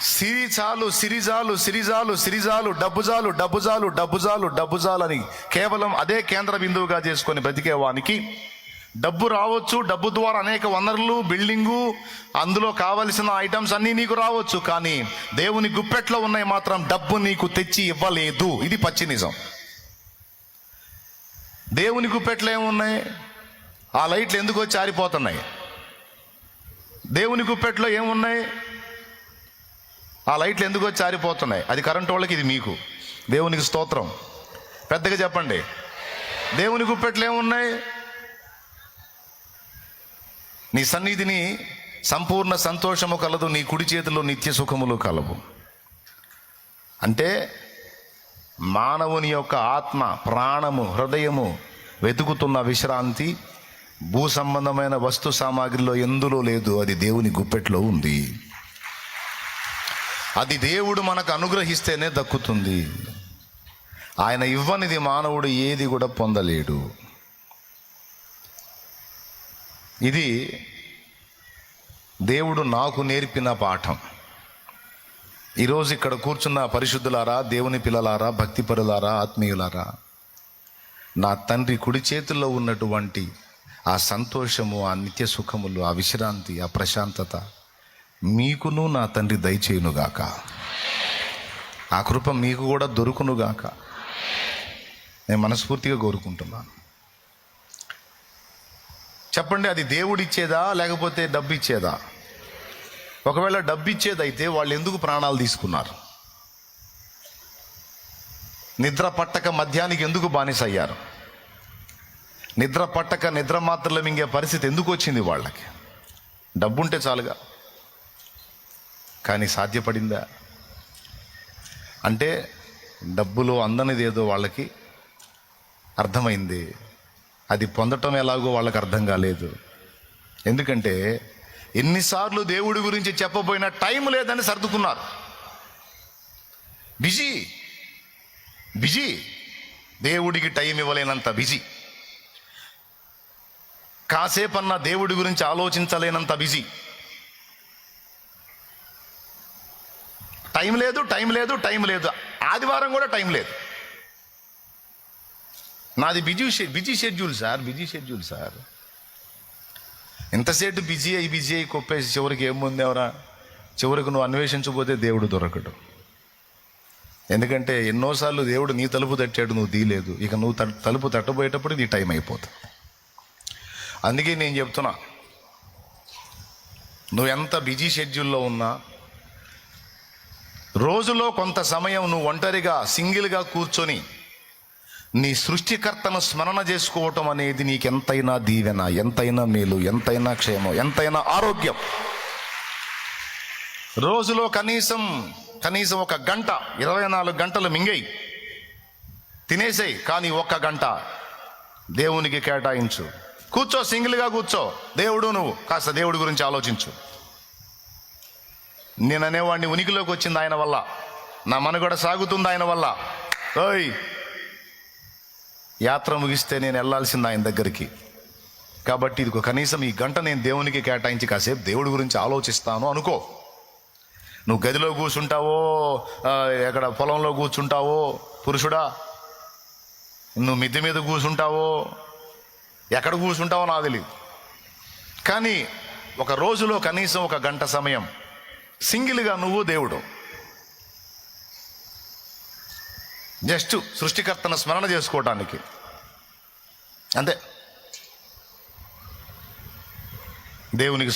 సిరి చాలు సిరిజాలు సిరిజాలు సిరిజాలు డబ్బు చాలు డబ్బు చాలు డబ్బు చాలు అని కేవలం అదే కేంద్ర బిందువుగా చేసుకొని బ్రతికేవానికి డబ్బు రావచ్చు డబ్బు ద్వారా అనేక వనరులు బిల్డింగు అందులో కావలసిన ఐటమ్స్ అన్నీ నీకు రావచ్చు కానీ దేవుని గుప్పెట్లో ఉన్నాయి మాత్రం డబ్బు నీకు తెచ్చి ఇవ్వలేదు. ఇది పచ్చి నిజం. దేవుని గుప్పెట్లో ఏమున్నాయి ఆ లైట్లు ఎందుకు వచ్చి ఆరిపోతున్నాయి? దేవుని గుప్పెట్లో ఏమున్నాయి ఆ లైట్లు ఎందుకో చారిపోతున్నాయి. అది కరెంటు వాళ్ళకి ఇది మీకు. దేవునికి స్తోత్రం. పెద్దగా చెప్పండి. దేవుని గుప్పెట్లు ఏమున్నాయి? నీ సన్నిధిని సంపూర్ణ సంతోషము కలదు నీ కుడి చేతిలో నిత్య సుఖములు కలవు. అంటే మానవుని యొక్క ఆత్మ ప్రాణము హృదయము వెతుకుతున్న విశ్రాంతి భూ సంబంధమైన వస్తు సామాగ్రిలో ఎందులో లేదు అది దేవుని గుప్పెట్లో ఉంది. అది దేవుడు మనకు అనుగ్రహిస్తేనే దక్కుతుంది. ఆయన ఇవ్వనిది మానవుడు ఏది కూడా పొందలేడు. ఇది దేవుడు నాకు నేర్పిన పాఠం. ఈరోజు ఇక్కడ కూర్చున్న పరిశుద్ధులారా దేవుని పిల్లలారా భక్తిపరులారా ఆత్మీయులారా నా తండ్రి కుడి చేతుల్లో ఉన్నటువంటి ఆ సంతోషము ఆ నిత్య సుఖములు ఆ విశ్రాంతి ఆ ప్రశాంతత మీకును నా తండ్రి దయచేయునుగాక. ఆ కృప మీకు కూడా దొరుకునుగాక. నేను మనస్ఫూర్తిగా కోరుకుంటున్నాను. చెప్పండి అది దేవుడు ఇచ్చేదా లేకపోతే డబ్బు ఇచ్చేదా ఒకవేళ డబ్బు ఇచ్చేదైతే వాళ్ళు ఎందుకు ప్రాణాలు తీసుకున్నారు? నిద్ర పట్టక మధ్యానికి ఎందుకు బానిస అయ్యారు నిద్ర పట్టక నిద్ర మాత్రలు మింగే పరిస్థితి ఎందుకు వచ్చింది వాళ్ళకి? డబ్బుంటే చాలుగా. కానీ సాధ్యపడిందా? అంటే డబ్బులో అందనిది ఏదో వాళ్ళకి అర్థమైంది. అది పొందటం ఎలాగో వాళ్ళకి అర్థం కాలేదు. ఎందుకంటే ఎన్నిసార్లు దేవుడి గురించి చెప్పబోయినా టైం లేదని సర్దుకున్నారు. బిజీ. బిజీ. దేవుడికి టైం ఇవ్వలేనంత బిజీ. కాసేపన్నా దేవుడి గురించి ఆలోచించలేనంత బిజీ. టైం లేదు టైం లేదు టైం లేదు. ఆదివారం కూడా టైం లేదు. నాది busy sche- busy schedule sir busy schedule sir. ఎంతసేపు బిజీ అయి బిజీ అయి కొప్పేసి చివరికి ఏముంది ఎవరా? చివరికి నువ్వు అన్వేషించకపోతే దేవుడు దొరకడు. ఎందుకంటే ఎన్నోసార్లు దేవుడు నీ తలుపు తట్టాడు నువ్వు తీయలేదు. ఇక నువ్వు త- తలుపు తట్టబోయేటప్పుడు నీ టైం అయిపోతుంది. అందుకే నేను చెప్తున్నా నువ్వు ఎంత బిజీ షెడ్యూల్లో ఉన్నా రోజులో కొంత సమయం నువ్వు ఒంటరిగా సింగిల్గా కూర్చొని నీ సృష్టికర్తను స్మరణ చేసుకోవటం అనేది నీకు ఎంతైనా దీవెన ఎంతైనా మేలు ఎంతైనా క్షేమం ఎంతైనా ఆరోగ్యం. రోజులో కనీసం కనీసం ఒక గంట ఇరవై నాలుగు గంటలు మింగేయి. తినేసేయి కానీ ఒక్క గంట దేవునికి కేటాయించు. కూర్చో సింగిల్గా కూర్చో. దేవుడు నువ్వు. కాస్త దేవుడి గురించి ఆలోచించు. నేను ఉనికిలోకి వచ్చింది ఆయన వల్ల. నా మనుగడ సాగుతుంది ఆయన వల్ల. ఓయ్! యాత్ర ముగిస్తే నేను వెళ్ళాల్సింది ఆయన దగ్గరికి. కాబట్టి ఇది కనీసం ఈ గంట నేను దేవునికి కేటాయించి కాసేపు దేవుడి గురించి ఆలోచిస్తాను అనుకో. నువ్వు గదిలో కూర్చుంటావో ఎక్కడ పొలంలో కూర్చుంటావో పురుషుడా? నువ్వు మిద్దె మీద కూర్చుంటావో ఎక్కడ కూర్చుంటావో నాకు తెలియదు కానీ ఒక రోజులో కనీసం ఒక గంట సమయం సింగిల్గా నువ్వు దేవుడు. జస్ట్ సృష్టికర్తను స్మరణ చేసుకోవటానికి. అంతే. దేవునికి